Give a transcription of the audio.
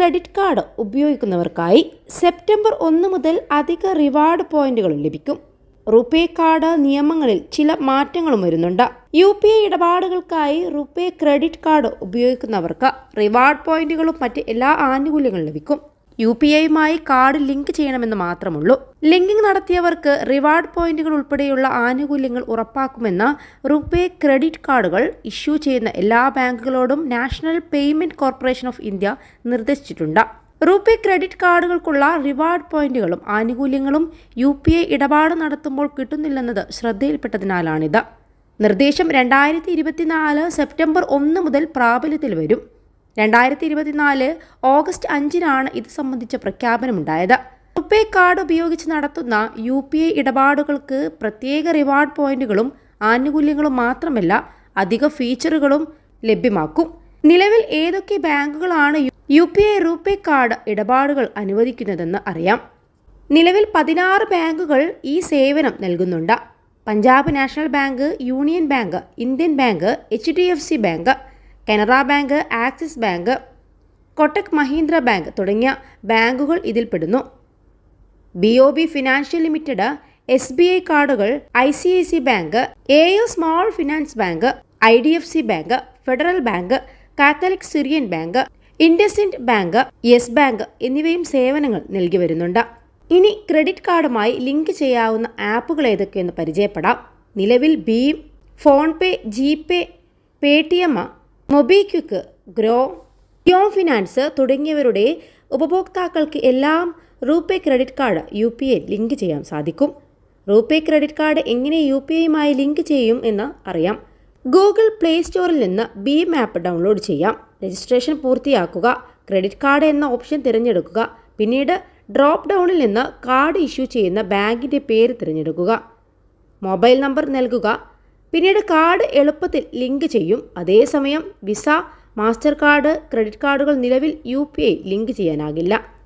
Credit card ഉപയോഗിക്കുന്നവർക്കായി September ഒന്ന് മുതൽ അധിക റിവാർഡ് പോയിന്റുകളും ലഭിക്കും. റുപേ കാർഡ് നിയമങ്ങളിൽ ചില മാറ്റങ്ങളും വരുന്നുണ്ട്. യു പി ഐ ഇടപാടുകൾക്കായി റുപേ ക്രെഡിറ്റ് കാർഡ് ഉപയോഗിക്കുന്നവർക്ക് റിവാർഡ് പോയിന്റുകളും മറ്റ് എല്ലാ ആനുകൂല്യങ്ങളും ലഭിക്കും. യു പി ഐയുമായി കാർഡ് ലിങ്ക് ചെയ്യണമെന്ന് മാത്രമുള്ളൂ. ലിങ്കിംഗ് നടത്തിയവർക്ക് റിവാർഡ് പോയിന്റുകൾ ഉൾപ്പെടെയുള്ള ആനുകൂല്യങ്ങൾ ഉറപ്പാക്കുമെന്ന റുപേ ക്രെഡിറ്റ് കാർഡുകൾ ഇഷ്യൂ ചെയ്യുന്ന എല്ലാ ബാങ്കുകളോടും National Payment Corporation of India നിർദ്ദേശിച്ചിട്ടുണ്ട്. റുപേ ക്രെഡിറ്റ് കാർഡുകൾക്കുള്ള റിവാർഡ് പോയിന്റുകളും ആനുകൂല്യങ്ങളും യു പി ഐ ഇടപാട് നടത്തുമ്പോൾ കിട്ടുന്നില്ലെന്നത് ശ്രദ്ധയിൽപ്പെട്ടതിനാലാണിത്. നിർദ്ദേശം രണ്ടായിരത്തി ഇരുപത്തിനാല് സെപ്റ്റംബർ ഒന്ന് മുതൽ പ്രാബല്യത്തിൽ വരും. രണ്ടായിരത്തി ഇരുപത്തിനാല് ഓഗസ്റ്റ് അഞ്ചിനാണ് ഇത് സംബന്ധിച്ച പ്രഖ്യാപനമുണ്ടായത്. റുപേ കാർഡ് ഉപയോഗിച്ച് നടത്തുന്ന യു പി ഐ ഇടപാടുകൾക്ക് പ്രത്യേക റിവാർഡ് പോയിന്റുകളും ആനുകൂല്യങ്ങളും മാത്രമല്ല അധിക ഫീച്ചറുകളും ലഭ്യമാക്കും. നിലവിൽ ഏതൊക്കെ ബാങ്കുകളാണ് U P I RuPay card ഇടപാടുകൾ അനുവദിക്കുന്നതെന്ന് അറിയാം. നിലവിൽ പതിനാറ് ബാങ്കുകൾ ഈ സേവനം നൽകുന്നുണ്ട്. Punjab National Bank Union Bank Indian Bank H D F C Bank Canara Bank Axis Bank Kotak Mahindra Bank തുടങ്ങിയ ബാങ്കുകൾ ഇതിൽപ്പെടുന്നു B O B Financial Limited S B I കാർഡുകൾ I C I C Bank A U Small Finance Bank I D F C Bank Federal Bank Catholic Syrian Bank IndusInd Bank Yes Bank എന്നിവയും സേവനങ്ങൾ നൽകി വരുന്നുണ്ട്. ഇനി credit കാർഡുമായി link ചെയ്യാവുന്ന ആപ്പുകൾ ഏതൊക്കെയെന്ന് പരിചയപ്പെടാം. നിലവിൽ Bhim PhonePe G Pay Paytm MobiKwik Groww ക്യോ finance തുടങ്ങിയവരുടെ ഉപഭോക്താക്കൾക്ക് എല്ലാം RuPay credit card U P I link ചെയ്യാൻ സാധിക്കും. റൂപേ ക്രെഡിറ്റ് കാർഡ് എങ്ങനെ യു പി ഐയുമായി ലിങ്ക് ചെയ്യും എന്ന് അറിയാം. ഗൂഗിൾ പ്ലേ സ്റ്റോറിൽ നിന്ന് ഭീം ആപ്പ് ഡൗൺലോഡ് ചെയ്യാം. രജിസ്ട്രേഷൻ പൂർത്തിയാക്കുക ക്രെഡിറ്റ് കാർഡ് എന്ന ഓപ്ഷൻ തിരഞ്ഞെടുക്കുക പിന്നീട് ഡ്രോപ്പ് ഡൗണിൽ നിന്ന് കാർഡ് ഇഷ്യൂ ചെയ്യുന്ന ബാങ്കിന്റെ പേര് തിരഞ്ഞെടുക്കുക. മൊബൈൽ നമ്പർ നൽകുക പിന്നീട് കാർഡ് എളുപ്പത്തിൽ ലിങ്ക് ചെയ്യും. അതേസമയം വിസ മാസ്റ്റർ കാർഡ് ക്രെഡിറ്റ് കാർഡുകൾ നിലവിൽ യു ലിങ്ക് ചെയ്യാനാകില്ല.